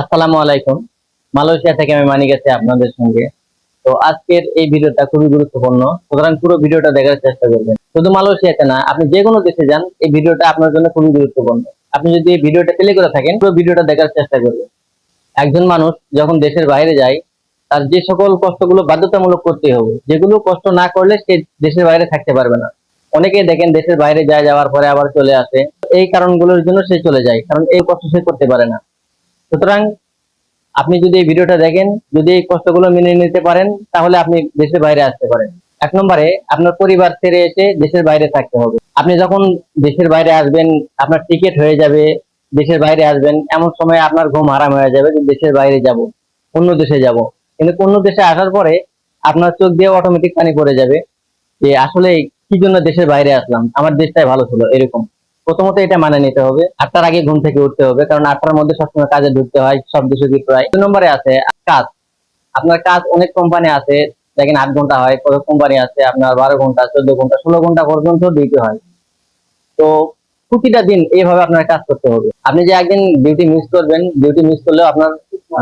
আসসালামু আলাইকুম। মালয়েশিয়া থেকে আমি মানিক আছি আপনাদের সঙ্গে। তো আজকের এই ভিডিওটা খুবই গুরুত্বপূর্ণ। সুতরাং পুরো ভিডিওটা দেখার চেষ্টা করবেন। শুধু মালয়েশিয়াতে না, আপনি যে কোনো দেশে যান, এই ভিডিওটা আপনার জন্য খুবই গুরুত্বপূর্ণ। আপনি যদি এই ভিডিওটা প্লে করে থাকেন, পুরো ভিডিওটা দেখার চেষ্টা করবেন। একজন মানুষ যখন দেশের বাইরে যায়, তার যে সকল কষ্টগুলো বাধ্যতামূলক করতে হবে। যেগুলো কষ্ট না করলে সে দেশের বাইরে থাকতে পারবে না। অনেকেই দেখেন দেশের বাইরে যায়, যাওয়ার পরে আবার চলে আসে। এই কারণগুলোর জন্য সে চলে যায়, কারণ এই কষ্ট সে করতে পারে না। সুতরাং আপনি যদি এই ভিডিওটা দেখেন, যদি এই কষ্টগুলো মেনে নিতে পারেন, তাহলে আপনি দেশের বাইরে আসতে পারেন। এক নম্বরে, আপনার পরিবার ছেড়ে এসে দেশের বাইরে থাকতে হবে। আপনি যখন দেশের বাইরে আসবেন, আপনার টিকিট হয়ে যাবে, দেশের বাইরে আসবেন, এমন সময় আপনার ঘুম হারাম হয়ে যাবে যে দেশের বাইরে যাব, অন্য দেশে যাব। কিন্তু অন্য দেশে আসার পরে আপনার চোখ দিয়ে অটোমেটিক পানি পড়ে যাবে যে আসলে কি জন্য দেশের বাইরে আসলাম? আমার দেশটাই ভালো ছিল, এরকম। প্রথমত এটা মানে নিতে হবে। আটটার আগে ঘুম থেকে উঠতে হবে, কারণ আটটার মধ্যে সবসময় কাজে ঢুকতে হয়, সব দেশে প্রায়। দুই নম্বরে আছে কাজ। আপনার কাজ অনেক কোম্পানি আছে, দেখেন আট ঘণ্টা হয়, কত কোম্পানি আছে, আপনার বারো ঘণ্টা, চোদ্দ ঘণ্টা, ষোলো ঘণ্টা পর্যন্ত ডিউটি হয়। তো প্রতিটা দিন এইভাবে আপনার কাজ করতে হবে। আপনি যে একদিন ডিউটি মিস করবেন ডিউটি মিস করলেও আপনার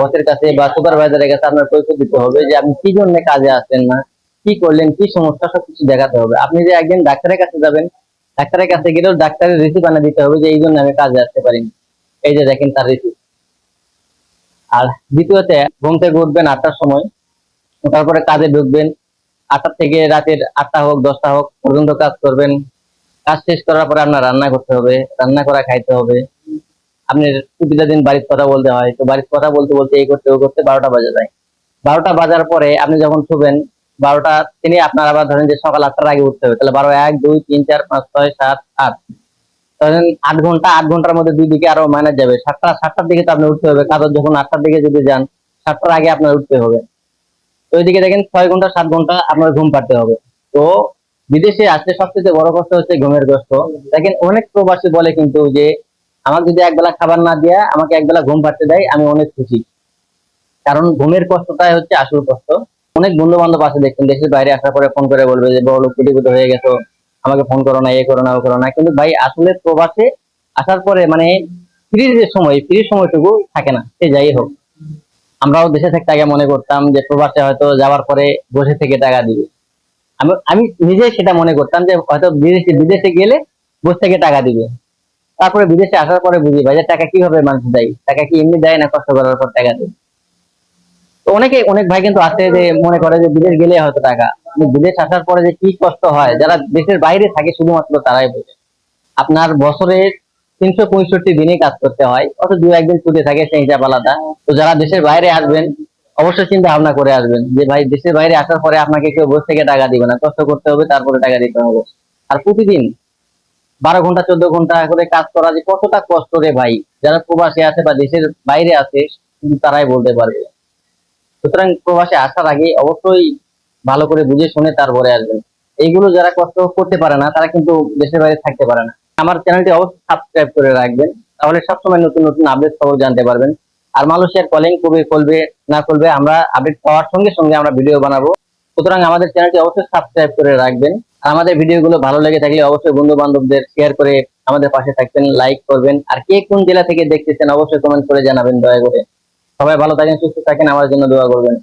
বসের কাছে বা সুপারভাইজারের কাছে আপনার পরিচয় দিতে হবে যে আপনি কি জন্য কাজে আসছেন না, কি করলেন, কি সমস্যা, সবকিছু দেখাতে হবে। আপনি যে একদিন ডাক্তারের কাছে যাবেন ডাক্তারের কাছে গেলেও ডাক্তারের রিসিপ আনা দিতে হবে যে, এই জন্য আমি কাজে আসতে পারিনি। এই যে দেখেন তার রিসিপ আর দ্বিতীয়তে, ঘুম থেকে উঠবেন আটটার সময়। তারপরে কাজে ঢুকবেন। আটটা থেকে রাতের আটটা হোক, দশটা হোক পর্যন্ত কাজ করবেন। কাজ শেষ করার পরে আপনার রান্না করতে হবে, রান্না করা খাইতে হবে। আপনি প্রতিটা দিন বাড়ির কথা বলতে হয়। তো বাড়ির কথা বলতে বলতে এই করতে ও করতে বারোটা বাজে যায়। বারোটা বাজার পরে আপনি যখন শুবেন বারোটা তিনি আপনার আবার ধরেন যে সকাল আটটার আগে উঠতে হবে, তাহলে বারো এক, দুই, তিন, চার, পাঁচ, ছয়, সাত, আট। ধরেন আট ঘণ্টা, আট ঘণ্টার মধ্যে দুই দিকে আরও মাইনাস যাবে। সাতটা, সাতটার দিকে তো আপনি উঠতে হবে, কাজের যখন আটটার দিকে যদি যান, সাতটার আগে আপনার উঠতে হবে। তো ওইদিকে দেখেন ছয় ঘণ্টা, সাত ঘণ্টা আপনার ঘুম পাড়তে হবে। তো বিদেশে আসতে সবচেয়ে বড় কষ্ট হচ্ছে ঘুমের কষ্ট। দেখেন অনেক প্রবাসী বলে কিন্তু যে আমার যদি একবেলা খাবার না দেয়া, আমাকে একবেলা ঘুম পাড়তে দেয়, আমি অনেক খুশি। কারণ ঘুমের কষ্টটাই হচ্ছে আসল কষ্ট। অনেক বন্ধু বান্ধব আছে, দেখছেন, দেশের বাইরে আসার পরে ফোন করে বলবে যে বড় কোটি কোটি হয়ে গেছো, আমাকে ফোন করো না, এ করো না, ও করো না। কিন্তু ভাই, আসলে প্রবাসে আসার পরে মানে ফ্রির যে সময় ফ্রি সময়টুকু থাকে না, সে যাই হোক। আমরাও দেশে থাকতে আগে মনে করতাম যে, প্রবাসে হয়তো যাওয়ার পরে বসে থেকে টাকা দিবে। আমি আমি নিজে সেটা মনে করতাম যে, হয়তো বিদেশে বিদেশে গেলে বসে থেকে টাকা দিবে। তারপরে বিদেশে আসার পরে বুঝি ভাই যে, টাকা কীভাবে মানুষ দেয়? টাকা কি এমনি দেয় না, কষ্ট করার পর টাকা দেয়? অনেকে, অনেক ভাই কিন্তু আছে যে মনে করে যে বিদেশ গেলে হয়তো টাকা বিদেশ আসার পরে যে কি কষ্ট হয়, যারা দেশের বাইরে থাকে শুধুমাত্র তারাই বোঝে। আপনার বছরে তিনশো পঁয়ষট্টি দিনে কাজ করতে হয় অত দু একদিন ছুটি থাকে, সেই হিসাব আলাদা। তো যারা দেশের বাইরে আসবেন, অবশ্যই চিন্তা ভাবনা করে আসবেন যে, ভাই, দেশের বাইরে আসার পরে আপনাকে কেউ বসে থেকে টাকা দিবে না, কষ্ট করতে হবে, তারপরে টাকা দিতে হবে। আর প্রতিদিন বারো ঘণ্টা, চোদ্দ ঘণ্টা করে কাজ করা যে কতটা কষ্ট রে ভাই, যারা প্রবাসে আছে বা দেশের বাইরে আছে তারাই বলতে পারবে সুতরাং প্রবাসে আসার আগে অবশ্যই ভালো করে বুঝে শুনে তারপরে আসবেন। এইগুলো যারা কষ্ট করতে পারে না, তারা কিন্তু দেশের বাইরে থাকতে পারে না। আমার চ্যানেলটি অবশ্যই সাবস্ক্রাইব করে রাখবেন, তাহলে সবসময় নতুন নতুন আপডেট খবর জানতে পারবেন। আর মালয়েশিয়ার কলিং কবে করবে, না করবে, আমরা আপডেট পাওয়ার সঙ্গে সঙ্গে আমরা ভিডিও বানাবো। সুতরাং আমাদের চ্যানেলটি অবশ্যই সাবস্ক্রাইব করে রাখবেন। আর আমাদের ভিডিওগুলো ভালো লেগে থাকলে অবশ্যই বন্ধু বান্ধবদের শেয়ার করে আমাদের পাশে থাকবেন লাইক করবেন। আর কে কোন জেলা থেকে দেখতেছেন, অবশ্যই কমেন্ট করে জানাবেন দয়া করে। সবাই ভালো থাকেন সুস্থ থাকেন আমার জন্য দোয়া করবেন।